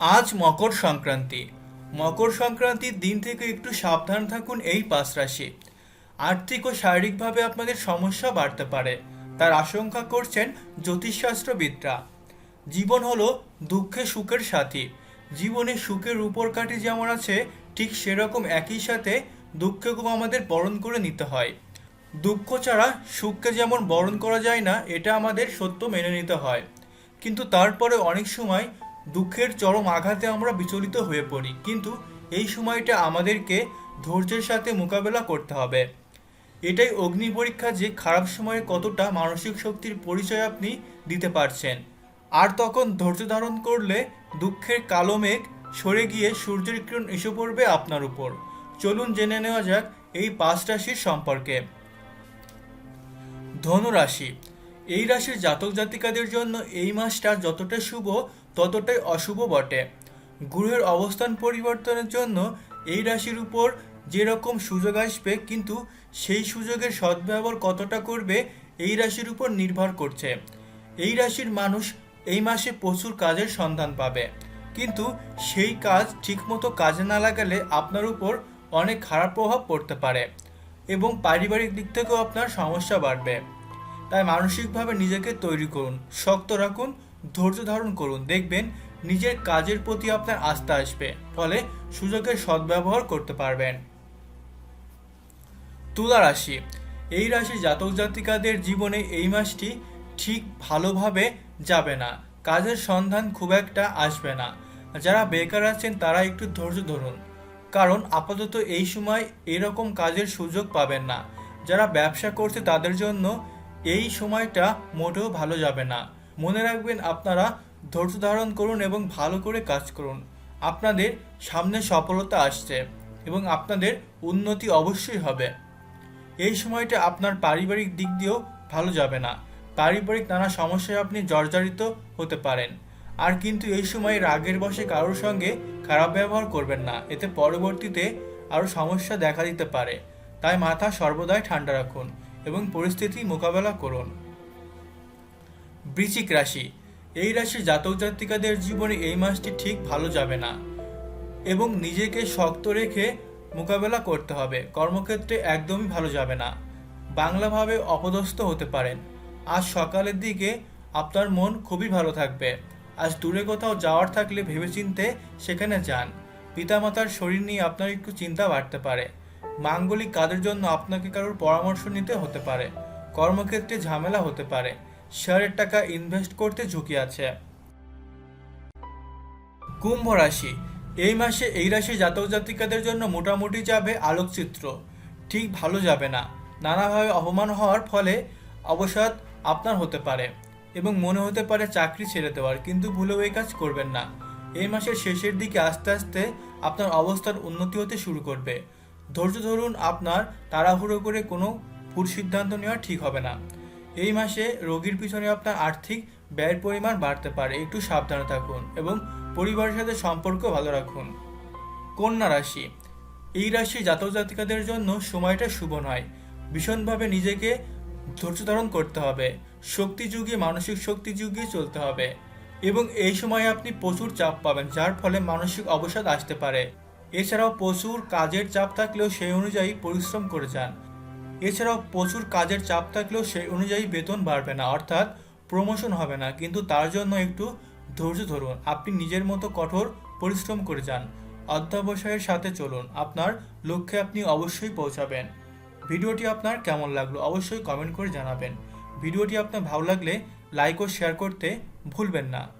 আজ মকর সংক্রান্তি। মকর সংক্রান্তির দিন থেকে একটু সাবধান থাকুন এই পাঁচ রাশি। আর্থিক ও শারীরিকভাবে আপনাদের সমস্যা বাড়তে পারে। তার আশঙ্কা করছেন জ্যোতিষশাস্ত্রবিদরা। জীবন হলো দুঃখে সুখের সাথী। জীবনে সুখের উপর কাঠি যেমন আছে, ঠিক সেরকম একই সাথে দুঃখকেও আমাদের বরণ করে নিতে হয়। দুঃখ ছাড়া সুখকে যেমন বরণ করা যায় না, এটা আমাদের সত্য মেনে নিতে হয়। কিন্তু তারপরে অনেক সময় দুঃখের চরম আঘাতে আমরা বিচলিত হয়ে পড়ি। কিন্তু এই সময়টা আমাদেরকে ধৈর্যের সাথে মোকাবেলা করতে হবে। এটাই অগ্নি পরীক্ষা যে খারাপ সময়ে কতটা মানসিক শক্তির পরিচয় আপনি দিতে পারছেন। আর তখন ধৈর্য ধারণ করলে দুঃখের কালো মেঘ সরে গিয়ে সূর্যের কিরণ এসে পড়বে আপনার উপর। চলুন জেনে নেওয়া যাক এই পাঁচ রাশির সম্পর্কে। ধনু রাশি। এই রাশির জাতক জাতিকাদের জন্য এই মাসটা যতটা শুভ, ততটাই অশুভ বটে। গ্রহের অবস্থান পরিবর্তনের জন্য এই রাশির উপর যেরকম সুযোগ আসবে, কিন্তু সেই সুযোগের সদ্ব্যবহার কতটা করবে, এই রাশির উপর নির্ভর করছে। এই রাশির মানুষ এই মাসে প্রচুর কাজের সন্ধান পাবে। কিন্তু সেই কাজ ঠিকমতো কাজে না লাগালে আপনার উপর অনেক খারাপ প্রভাব পড়তে পারে এবং পারিবারিক দিক থেকেও আপনার সমস্যা বাড়বে। তাই মানসিকভাবে নিজেকে তৈরি করুন, শক্ত রাখুন, ধৈর্য ধারণ করুন। দেখবেন নিজের কাজের প্রতি আপনার আস্থা আসবে, ফলে সুযোগের সদ্ব্যবহার করতে পারবেন। তুলা রাশি। এই রাশির জাতক জাতিকাদের জীবনে এই মাসটি ঠিক ভালোভাবে যাবে না। কাজের সন্ধান খুব একটা আসবে না। যারা বেকার আছেন, তারা একটু ধৈর্য ধরুন। কারণ আপাতত এই সময় এরকম কাজের সুযোগ পাবেন না। যারা ব্যবসা করছে, তাদের জন্য এই সময়টা মোটেও ভালো যাবে না। মনে রাখবেন আপনারা ধৈর্য ধারণ করুন এবং ভালো করে কাজ করুন। আপনাদের সামনে সফলতা আসছে এবং আপনাদের উন্নতি অবশ্যই হবে। এই সময়টা আপনার পারিবারিক দিক দিয়েও ভালো যাবে না। পারিবারিক নানা সমস্যায় আপনি জর্জরিত হতে পারেন। আর কিন্তু এই সময় রাগের বসে কারোর সঙ্গে খারাপ ব্যবহার করবেন না। এতে পরবর্তীতে আরও সমস্যা দেখা দিতে পারে। তাই মাথা সর্বদাই ঠান্ডা রাখুন। এবং পরিস্থিতি মোকাবেলা করুন। বৃশ্চিক রাশি, এই রাশির জাতক জাতিকাদের জীবনে এই মাসটি ঠিক ভালো যাবে না এবং নিজেকে শক্ত রেখে মোকাবেলা করতে হবে। কর্মক্ষেত্রে একদমই ভালো যাবে না। বাংলাভাবে অপদস্থ হতে পারেন। আজ সকালের দিকে আপনার মন খুবই ভালো থাকবে। আজ দূরে কোথাও যাওয়ার থাকলে ভেবেচিন্তে সেখানে যান। পিতামাতার শরীর নিয়ে আপনার একটু চিন্তা বাড়তে পারে। মাঙ্গলিক কাজের জন্য আপনাকে কারোর পরামর্শ নিতে হতে পারে? কর্মক্ষেত্রে ঝামেলা হতে পারে। শেয়ারের টাকা ইনভেস্ট করতে ঝুঁকি আছে। কুম্ভ রাশি। এই মাসে এই রাশি জাতক জাতিকাদের জন্য মোটামুটি যাবে আলোকচিত্র। ঠিক ভালো যাবে না। নানাভাবে অপমান হওয়ার ফলে অবসাদ আপনার হতে পারে এবং মনে হতে পারে চাকরি ছেড়ে দেওয়ার, কিন্তু ভুলেও এই কাজ করবেন না। এই মাসের শেষের দিকে আস্তে আস্তে আপনার অবস্থার উন্নতি হতে শুরু করবে। ধৈর্য ধরুন, আপনার তাড়াহুড়ো করে কোনো ভুল সিদ্ধান্ত নেওয়া ঠিক হবে না। এই মাসে রোগীর পিছনে আপনার আর্থিক ব্যয়ের পরিমাণ বাড়তে পারে, একটু সাবধানে থাকুন এবং পরিবারের সাথে সম্পর্ক ভালো রাখুন। কন্যা রাশি, এই রাশি জাতক জাতিকাদের জন্য সময়টা শুভ নয়। ভীষণভাবে নিজেকে ধৈর্য ধারণ করতে হবে শক্তি যুগিয়ে মানসিক শক্তি যুগিয়ে চলতে হবে এবং এই সময়ে আপনি প্রচুর চাপ পাবেন, যার ফলে মানসিক অবসাদ আসতে পারে। এছাড়াও প্রচুর কাজের চাপ থাকলেও সেই অনুযায়ী পরিশ্রম করে যান। এছাড়াও প্রচুর কাজের চাপ থাকলেও সেই অনুযায়ী বেতন বাড়বে না, অর্থাৎ প্রমোশন হবে না। কিন্তু তার জন্য একটু ধৈর্য ধরুন। আপনি নিজের মতো কঠোর পরিশ্রম করে যান। অধ্যাবসায়ের সাথে চলুন। আপনার লক্ষ্যে আপনি অবশ্যই পৌঁছাবেন। ভিডিওটি আপনার কেমন লাগল অবশ্যই কমেন্ট করে জানাবেন। ভিডিওটি আপনার ভালো লাগলে লাইক ও শেয়ার করতে ভুলবেন না।